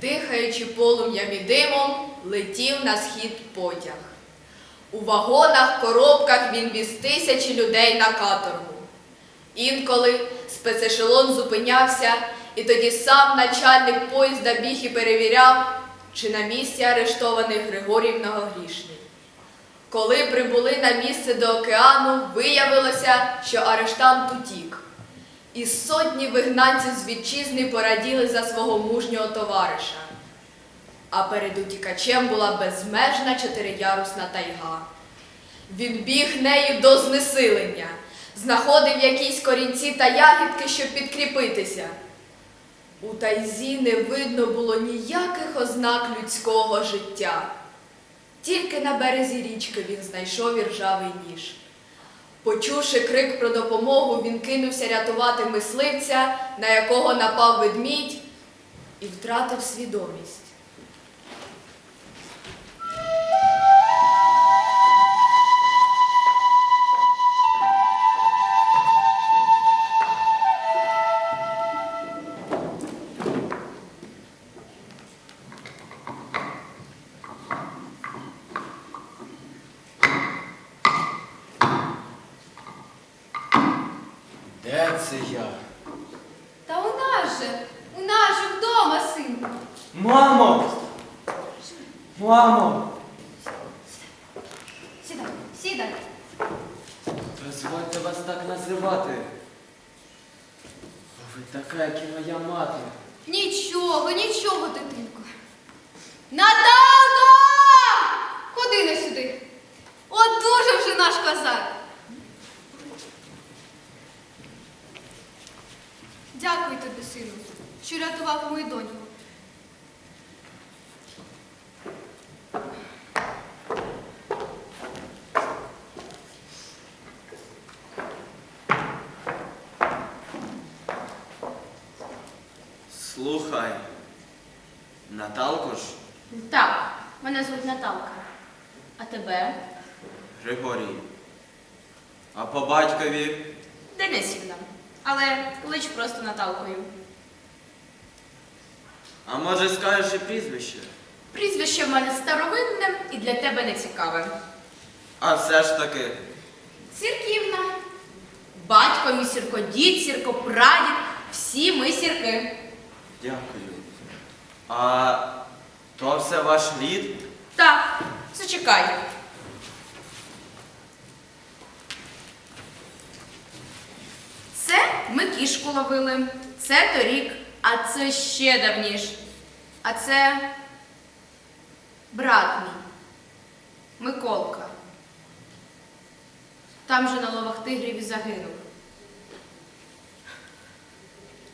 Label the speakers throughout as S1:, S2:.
S1: дихаючи полум'ям і димом, летів на схід потяг. У вагонах, коробках він віз тисячі людей на каторгу. Інколи спецешелон зупинявся, і тоді сам начальник поїзда біг і перевіряв, чи на місці арештований Григорій Многогрішний. Коли прибули на місце до океану, виявилося, що арештант утік. І сотні вигнанців з вітчизни пораділи за свого мужнього товариша. А перед утікачем була безмежна чотириярусна тайга. Він біг нею до знесилення, знаходив якісь корінці та ягідки, щоб підкріпитися. У тайзі не видно було ніяких ознак людського життя. Тільки на березі річки він знайшов іржавий ніж. Почувши крик про допомогу, він кинувся рятувати мисливця, на якого напав ведмідь, і втратив свідомість.
S2: Така, як і моя мати.
S3: Нічого, нічого, дитинко. Наталко! Ходи не сюди. От дуже вже наш козак. Дякую тобі, сину, що рятував мою доньку.
S4: Слухай, Наталко ж,
S5: Так, мене звуть Наталка. А тебе?
S4: Григорій. А по батькові
S5: Денисівна. Але клич просто Наталкою.
S4: А може скажеш і прізвище?
S5: Прізвище в мене старовинне і для тебе не цікаве.
S4: А все ж таки,
S5: Сірківна. Батько мій сірко, дід сірко, прадід. Всі ми сірки.
S4: дякую. А то все ваш рід?
S5: Так, зачекай. Це ми кішку ловили, це торік, а це ще давніш. А це брат мій, Миколка. Там же на ловах тигрів і загинув.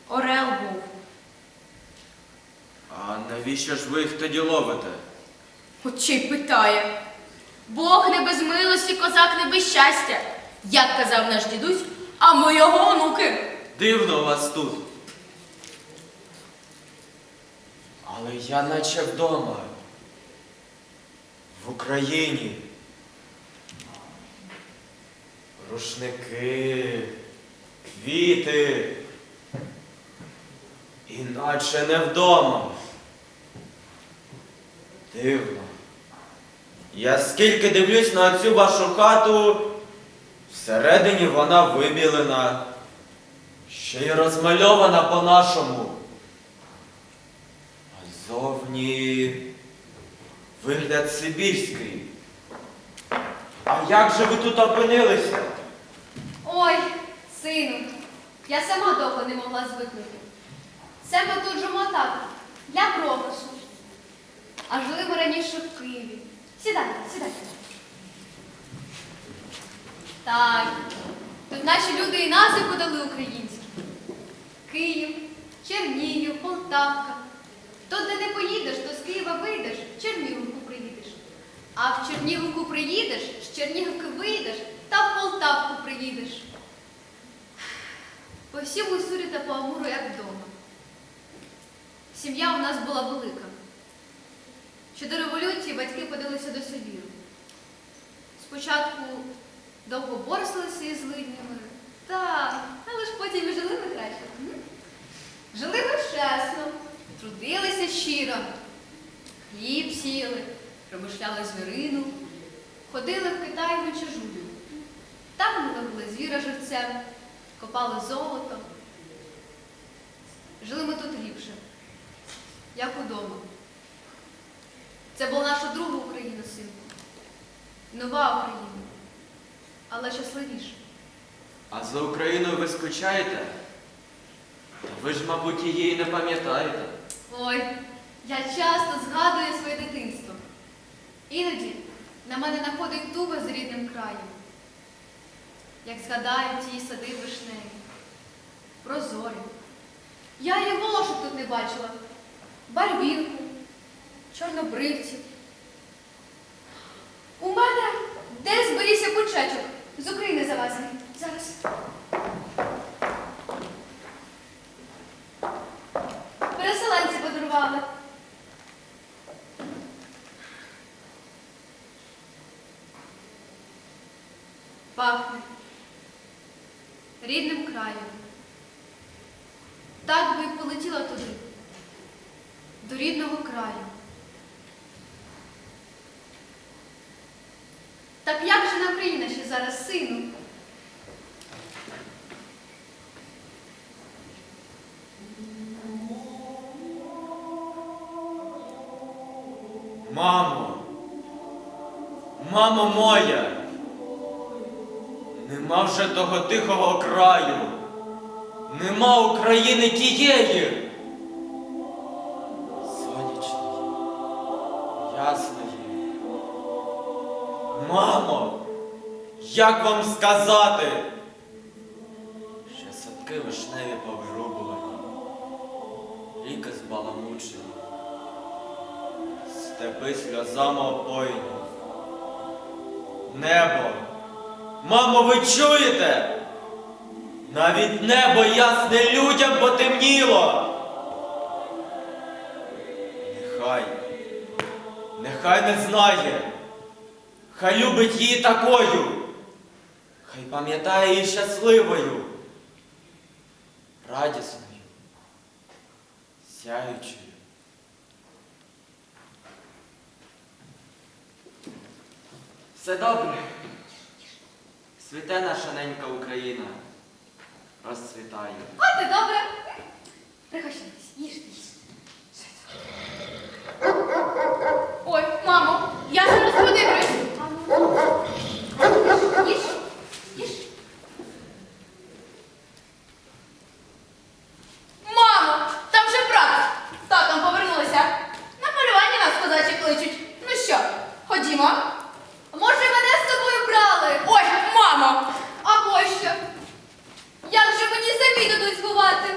S5: Орел був.
S4: А навіщо ж ви їх тоді ловите?
S5: От питає. Бог не без милості, козак не без щастя. Як казав наш дідусь, а ми його онуки.
S4: Дивно у вас тут.
S2: Але я наче вдома. В Україні. Рушники, квіти. Іначе не вдома. Дивно.
S4: Я скільки дивлюсь на цю вашу хату, всередині вона вибілена,
S2: Ще й розмальована по-нашому. А зовні вигляд сибірський. А як же ви тут опинилися?
S3: Ой, сину, я сама довго не могла звикнути. Ми тут так, для пропису. А жили ми раніше в Києві. Сідайте, сідайте. Так, тут наші люди і назви подали українські. Київ, Чернігів, Полтавка. То, де не поїдеш, то з Києва вийдеш, в Чернігівку приїдеш. А в Чернігівку приїдеш, з Чернігівки вийдеш та в Полтавку приїдеш. По всьому Сурі та по Амуру, як вдома. Сім'я у нас була велика. Ще до революції батьки подалися до Сибіру. Спочатку довго борсилися із лиднями, так, але ж потім і жили ми краще. Жили ми чесно, трудилися щиро, вимишляли звірину, ходили в Китай вечежую. Там ми ловили звіра живцем, копали золото. Жили ми тут ліпше, як удома. Це була наша друга Україна, синку. Нова Україна, але щасливіша.
S2: А за Україною ви скучаєте? Та ви ж, мабуть, її не пам'ятаєте.
S3: Ой, я часто згадую своє дитинство. Іноді на мене находить туга з рідним краєм. Як згадаю ті сади вишневі, прозорі. Я і волошок тут не бачила. Барвінку, чорнобривців. У мене десь зберігся кучечок з України завезений. Зараз. Переселенці подарували. Пахне рідним краєм. Так би й полетіла туди, до рідного краю. Так як же на Україна ще зараз, сину?
S2: Мамо! Мамо моя! Нема вже того тихого краю! Нема України тієї! Як вам сказати? Ще садки вишневі повирубувані, ріки збаламучені степи сльозами опойні. Небо, мамо, ви чуєте? Навіть небо ясне людям потемніло. Нехай, нехай не знає, хай любить її такою, хай пам'ятає її щасливою, радісною, сяючою. Все добре. Світе наша ненька Україна. Розцвітає.
S3: От і добре. Пригощайтесь, їжте, їжте.
S5: Ой, мамо, я зараз подивлюсь.
S3: Їж, їж.
S5: Мамо, там вже брат з татом повернулися. На полювання нас козачі кличуть. Ну що, ходімо?
S3: Може, мене з собою брали?
S5: Ой, мамо!
S3: Або що? Як же мені самі дадуть згувати?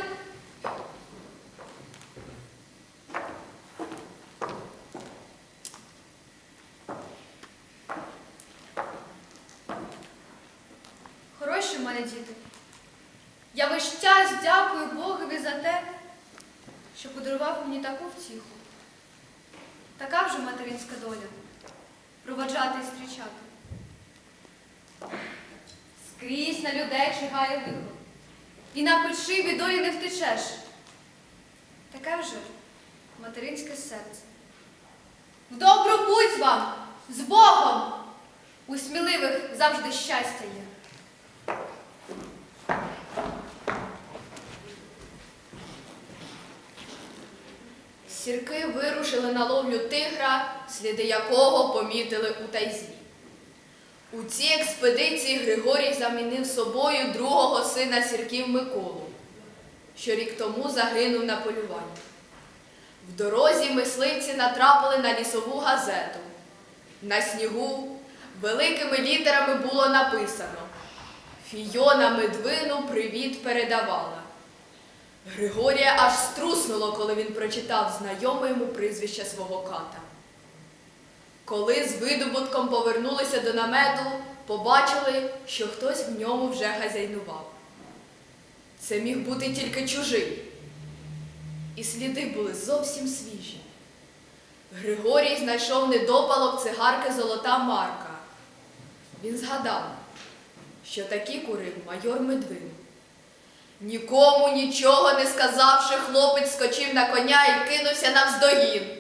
S3: Хороші в мене діти. Я весь час дякую Богові за те, що подарував мені таку втіху. Така вже материнська доля проваджати і зустрічати. Скрізь на людей чигає лихо. І на печі бідою не втечеш. Таке вже материнське серце. В добру путь вам! З Богом! У сміливих завжди щастя є.
S1: Сірки вирушили на ловлю тигра, сліди якого помітили у тайзі. У цій експедиції Григорій замінив собою другого сина сірків Миколу, що рік тому загинув на полюванні. В дорозі мисливці натрапили на лісову газету. На снігу великими літерами було написано Фійона Медвину привіт передавала. Григорія аж струснуло, коли він прочитав знайоме йому прізвище свого ката. Коли з видобутком повернулися до намету, побачили, що хтось в ньому вже хазяйнував. Це міг бути тільки чужий. І сліди були зовсім свіжі. Григорій знайшов недопалок цигарки Золота Марка. Він згадав, що такі курив майор Медвин. Нікому нічого не сказавши, хлопець скочив на коня і кинувся навздогін.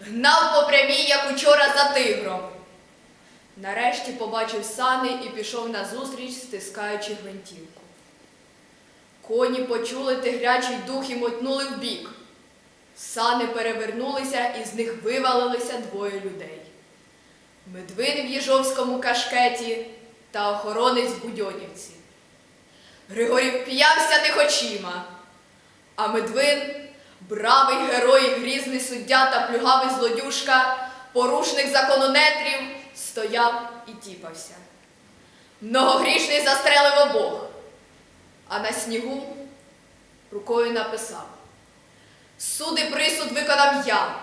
S1: Гнав по прямій, як учора за тигром. Нарешті побачив сани і пішов назустріч, стискаючи гвинтівку. Коні почули тигрячий дух і мотнули вбік. Сани перевернулися, і з них вивалилися двоє людей. Медвин в Єжовському кашкеті та охоронець в Будьонівці. Григорій вп'явся них очима, а Медвин, бравий герой, грізний суддя та плюгавий злодюшка, порушник закононетрів, стояв і тіпався. Многогрішний застрелив обох, а на снігу рукою написав: Суд і присуд виконав я,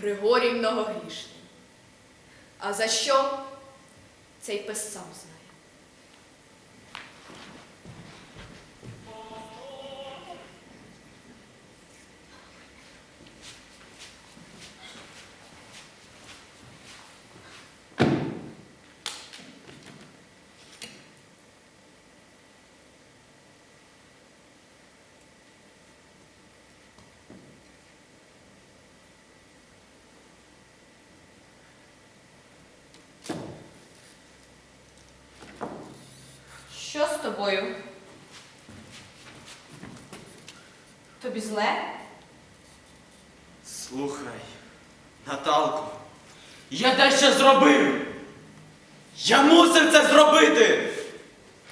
S1: Григорій многогрішний. А за що? Цей пес сам знає.
S5: Що з тобою? Тобі зле?
S2: Слухай, Наталко, я дещо зробив. Я мусив це зробити.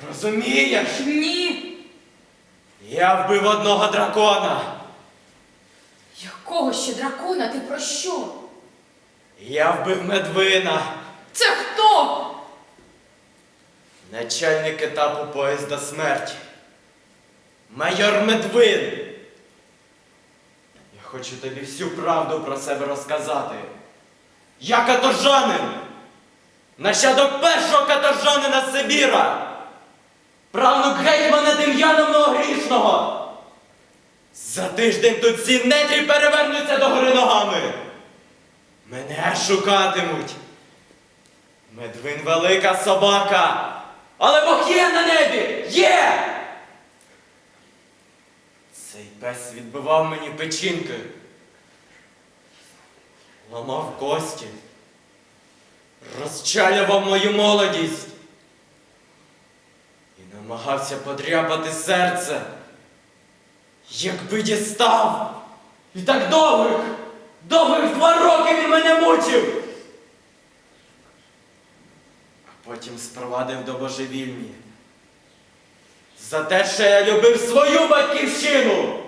S2: Розумієш?
S5: Ні.
S2: Я вбив одного дракона.
S5: Якого ще дракона? Ти про що?
S2: Я вбив медвина,
S5: Це хто?
S2: Начальник етапу поїзда смерті. Майор Медвин. Я хочу тобі всю правду про себе розказати. Я каторжанин, нащадок першого каторжанина Сибіра, правнук гетьмана Дем'яна Многогрішного. За тиждень тут всі нетрі перевернуться до гори ногами. Мене шукатимуть. Медвин велика собака. Але Бог є на небі! Є! Цей пес відбивав мені печінки. Ламав кості. Розчалював мою молодість. І намагався подряпати серце. Якби дістав. І так довгих, довгих два роки він мене мучив. А потім спровадив до божевільні. За те, що я любив свою батьківщину.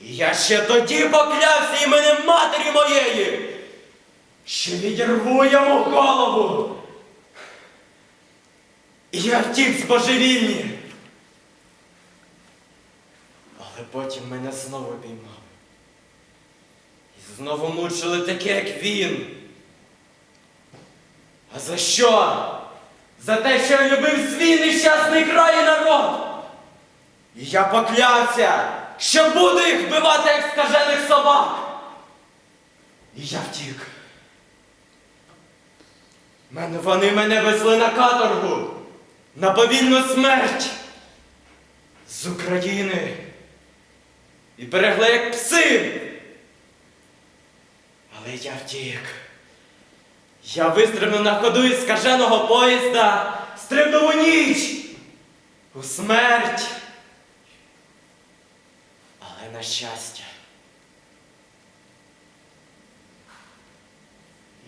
S2: І я ще тоді поклявся іменем матері моєї, що відірву йому голову. І я втік з божевільні. Але потім мене знову піймали. І знову мучили таке, як він. А за що? За те, що я любив свій нещасний край і народ. І я поклявся, що буду їх вбивати, як скажених собак. І я втік. Мене вони мене везли на каторгу, на повільну смерть з України. І берегли як пси. Але я втік. Я вистрибнув на ходу із скаженого поїзда, стрибнув у ніч, у смерть. Але на щастя.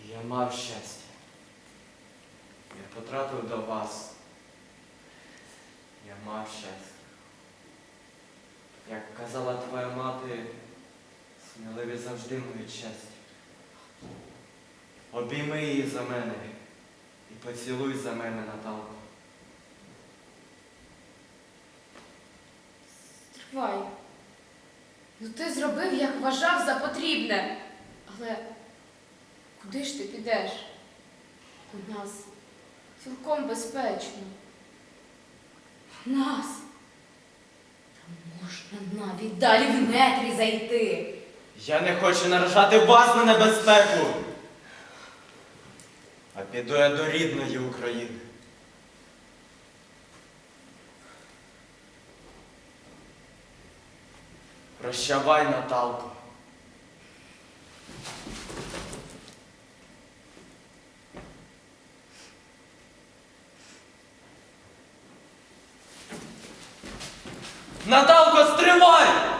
S2: Я мав щастя. Я потрапив до вас. Я мав щастя. Як казала твоя мати, сміливі завжди мають щастя. Обійми її за мене і поцілуй за мене, Наталко.
S5: Тривай. Ну ти зробив, як вважав за потрібне. Але куди ж ти підеш? У нас цілком безпечно. У нас. Та можна навіть далі в нетрі зайти.
S2: Я не хочу наражати вас на небезпеку а піду я до рідної України. Прощавай, Наталко. Наталко, стривай!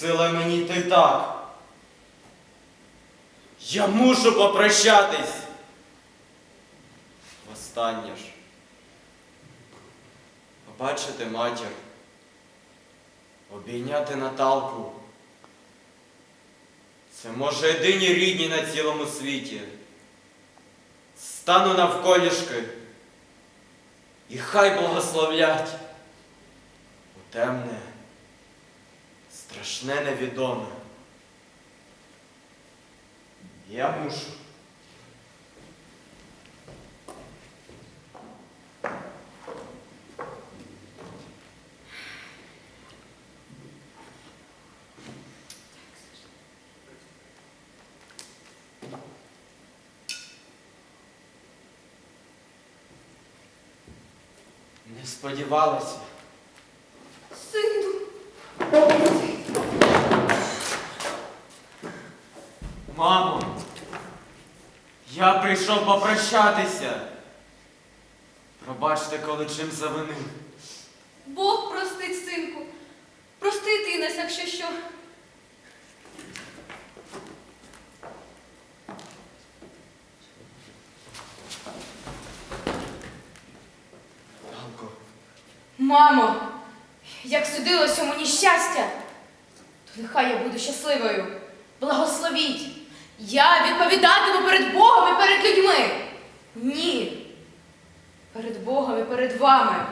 S2: Сила мені йти так. Я мушу попрощатись. Востаннє ж. Побачити матір. Обійняти Наталку. Це може єдині рідні на цілому світі. Стану навколішки. І хай благословлять у темне, страшне невідоме. Я мушу. Не сподівалася.
S3: Сину.
S2: Мамо, я прийшов попрощатися. Пробачте, коли чим завинив.
S3: Бог простить, синку. Прости ти нас, якщо що.
S2: Галко,
S5: Мамо, як судилося мені щастя, то нехай я буду щасливою. Благословіть. Я відповідатиму перед Богом і перед людьми. Ні. Перед Богом і перед вами.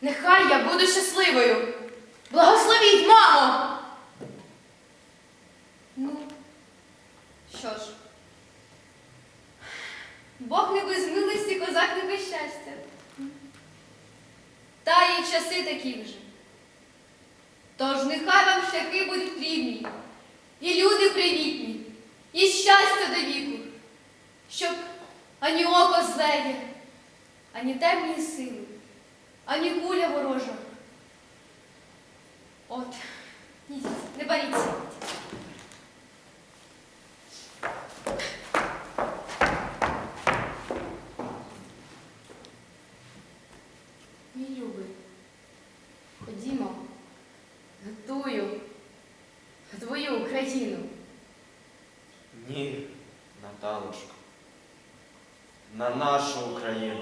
S5: Нехай я буду щасливою. Благословіть, мамо!
S3: Ну, що ж. Бог не без милості, козак не без щастя. Та і часи такі вже. Тож нехай вам шляхи будуть рівні, і люди привітні, і щастя до віку, щоб ані око злеє, ані темні сили, ані куля ворожа. От, не боріться.
S5: Мій любий, ходімо, готую твою Україну.
S2: Ні, Наталочко, на нашу Україну.